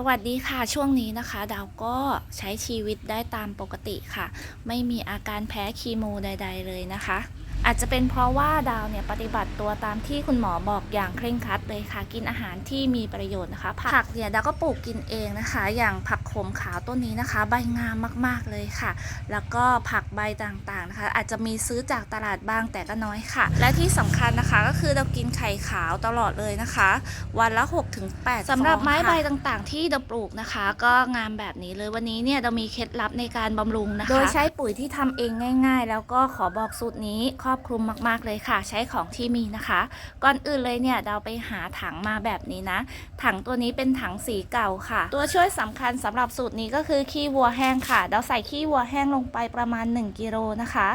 สวัสดีค่ะช่วงนี้นะคะ ดาวก็ใช้ชีวิตได้ตามปกติค่ะ ไม่มีอาการแพ้คีโมใด ๆ เลยนะคะ อาจจะเป็นเพราะว่าดาวเนี่ยปฏิบัติตัวตามที่คุณหมอบอกอย่างเคร่งครัดเลยค่ะ กินอาหารที่มีประโยชน์นะคะ ผักเนี่ยดาวก็ปลูกกินเองนะคะ อย่างผักโขมขาวต้นนี้นะคะ ใบงามมากๆเลยค่ะ แล้วก็ผักใบต่างๆนะคะ อาจจะมีซื้อจากตลาดบ้างแต่ก็น้อยค่ะ และที่สำคัญนะคะก็คือเรากินไข่ขาวตลอดเลยนะคะ วันละ6-8ถึง8สำหรับไม้ใบต่างๆ ที่เราปลูกนะคะ ก็งามแบบนี้เลยวันนี้เนี่ยเรามีเคล็ดลับในการบำรุงนะคะ โดยใช้ปุ๋ยที่ทำเองง่าย ๆ แล้วก็ขอบอกสูตรนี้ครอบคลุมมากๆเลยค่ะ ใช้ของที่มีนะคะ ก่อนอื่นเลยเนี่ยเราไปหาถังมาแบบนี้นะ ถังตัวนี้เป็นถังสีเก่าค่ะ ตัวช่วยสำคัญสำหรับสูตรนี้ก็คือขี้วัวแห้งค่ะ เราใส่ขี้วัวแห้งลงไปประมาณ 1กิโลนะคะ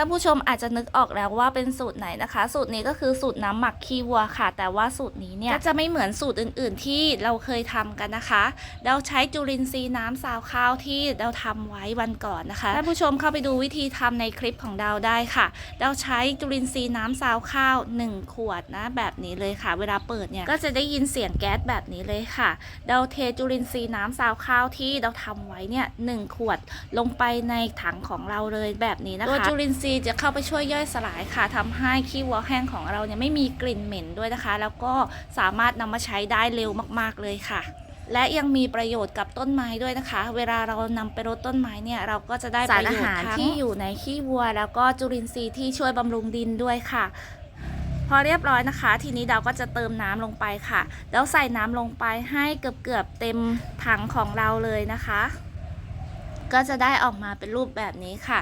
ท่านผู้ชมอาจจะนึกออกแล้วว่าเป็นสูตรไหนนะคะ สูตรนี้ก็คือสูตรน้ำหมักขี้วัวค่ะ แต่ว่าสูตรนี้เนี่ยก็จะไม่เหมือนสูตรอื่น ๆ ที่เราเคยทำกันนะคะ เราใช้จุลินทรีย์น้ำซาวข้าวที่เราทำไว้วันก่อนนะคะท่านผู้ชมเข้าไปดูวิธีทำในคลิปของเราได้ค่ะ เราใช้จุลินทรีย์น้ำซาวข้าว 1 ขวดนะ แบบนี้เลยค่ะ เวลาเปิดเนี่ยก็จะได้ยินเสียงแก๊สแบบนี้เลยค่ะ เราเทจุลินทรีย์น้ำซาวข้าวที่เราทำไว้เนี่ยหนึ่งขวดลงไปในถังของเราเลยแบบนี้นะคะตัวจุลินทรีย์จะเข้าไปช่วยย่อยสลายค่ะทำให้ขี้วัวแห้งของเราเนี่ยไม่มีกลิ่นเหม็นด้วยนะคะ แล้วก็สามารถนำมาใช้ได้เร็วมากๆเลยค่ะ และยังมีประโยชน์กับต้นไม้ด้วยนะคะ เวลาเรานำไปรดต้นไม้เนี่ยเราก็จะได้ประโยชน์ที่อยู่ในขี้วัว แล้วก็จุลินทรีย์ที่ช่วยบำรุงดินด้วยค่ะพอเรียบร้อยนะคะ ทีนี้เราก็จะเติมน้ำลงไปค่ะ แล้วใส่น้ำลงไปให้เกือบเกือบเต็มถังของเราเลยนะคะ ก็จะได้ออกมาเป็นรูปแบบนี้ค่ะ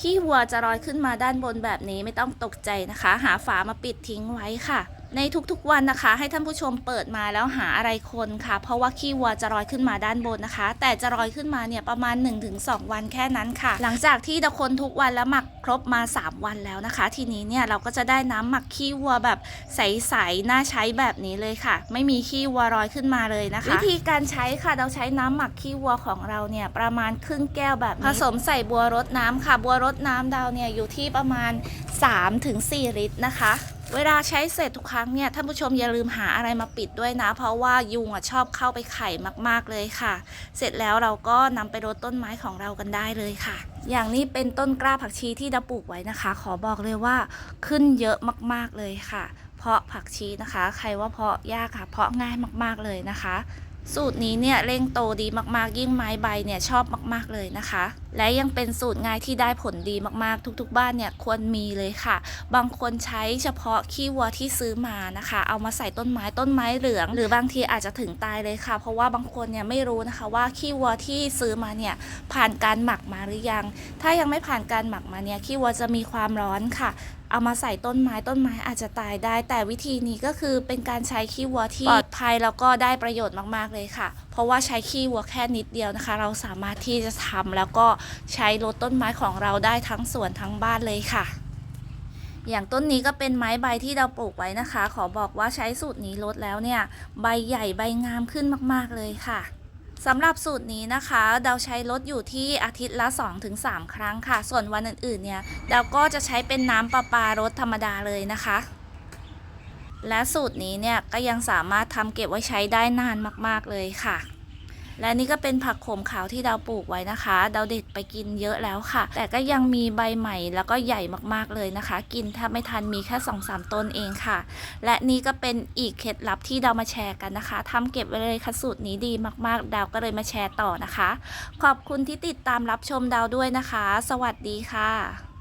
ขี้วัวจะลอยขึ้นมาด้านบนแบบนี้ไม่ต้องตกใจนะคะ หาฝามาปิดทิ้งไว้ค่ะ ในทุกๆวันนะคะ ให้ท่านผู้ชมเปิดมาแล้วหาอะไรคนค่ะ เพราะว่าขี้วัวจะลอยขึ้นมาด้านบนนะคะ แต่จะลอยขึ้นมาเนี่ยประมาณ 1-2 วันแค่นั้นค่ะ หลังจากที่เราคนทุกวันแล้วหมักครบมา 3 วันแล้วนะคะ ทีนี้เนี่ยเราก็จะได้น้ำหมักขี้วัวแบบใสๆน่าใช้แบบนี้เลยค่ะ ไม่มีขี้วัวลอยขึ้นมาเลยนะคะ วิธีการใช้ค่ะเราใช้น้ำหมักขี้วัวของเราเนี่ยประมาณครึ่งแก้วแบบผสมใส่บัวรดน้ำค่ะ บัวรดน้ำดาวเนี่ยอยู่ที่ประมาณ 3-4 ลิตรนะคะ เวลาใช้เสร็จทุกครั้งเนี่ยท่านผู้ชมอย่าลืมหาอะไรมาปิดด้วยนะ เพราะว่ายุงอะชอบเข้าไปไข่มากๆเลยค่ะ เสร็จแล้วเราก็นำไปรดต้นไม้ของเรากันได้เลยค่ะ อย่างนี้เป็นต้นกล้าผักชีที่เราปลูกไว้นะคะ ขอบอกเลยว่าขึ้นเยอะมากๆเลยค่ะ เพราะผักชีนะคะ ใครว่าเพาะยากค่ะ เพาะง่ายมากๆเลยนะคะ สูตรนี้เนี่ยเร่งโตดีมากๆ ยิ่งไม้ใบเนี่ยชอบมาก ๆเลยนะคะ และยังเป็นสูตรง่ายที่ได้ผลดีมากๆ ทุกๆ บ้านเนี่ยควรมีเลยค่ะ บางคนใช้เฉพาะขี้วัวที่ซื้อมานะคะ เอามาใส่ต้นไม้ต้นไม้เหลือง หรือบางทีอาจจะถึงตายเลยค่ะ เพราะว่าบางคนเนี่ยไม่รู้นะคะว่าขี้วัวที่ซื้อมาเนี่ยผ่านการหมักมาหรือยัง ถ้ายังไม่ผ่านการหมักมาเนี่ยขี้วัวจะมีความร้อนค่ะเอามาใส่ต้นไม้ต้นไม้อาจจะตายได้ แต่วิธีนี้ก็คือเป็นการใช้ขี้วัวที่ปลอดภัยแล้วก็ได้ประโยชน์มากๆเลยค่ะเพราะว่าใช้ขี้วัวแค่นิดเดียวนะคะ เราสามารถที่จะทำแล้วก็ใช้ลดต้นไม้ของเราได้ทั้งสวนทั้งบ้านเลยค่ะ อย่างต้นนี้ก็เป็นไม้ใบที่เราปลูกไว้นะคะ ขอบอกว่าใช้สูตรนี้ลดแล้วเนี่ย ใบใหญ่ใบงามขึ้นมากๆเลยค่ะสำหรับสูตรนี้นะคะเราใช้ลดอยู่ที่อาทิตย์ละ 2-3 ครั้งค่ะ ส่วนวันอื่นๆเนี่ยเราก็จะใช้เป็นน้ำประปารดธรรมดาเลยนะคะ และสูตรนี้เนี่ยก็ยังสามารถทำเก็บไว้ใช้ได้นานมากๆเลยค่ะ และนี่ก็เป็นผักขมขาวที่เราปลูกไว้นะคะเราเด็ดไปกินเยอะแล้วค่ะ แต่ก็ยังมีใบใหม่แล้วก็ใหญ่มากๆเลยนะคะ กินแทบไม่ทันมีแค่2อสต้นเองค่ะ และนี่ก็เป็นอีกเคล็ดลับที่เรามาแชร์กันนะคะทำเก็บไว้เลยค่ะสูตรนี้ดีมากๆ ดาวก็เลยมาแชร์ต่อนะคะ ขอบคุณที่ติดตามรับชมดาวด้วยนะคะ สวัสดีค่ะ